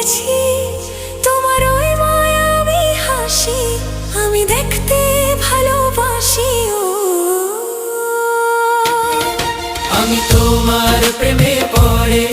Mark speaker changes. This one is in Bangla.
Speaker 1: দেখেছি তোমার ওই মায়াবী হাসি আমি দেখতে ভালোবাসি ও।
Speaker 2: আমি তোমার প্রেমে পড়ে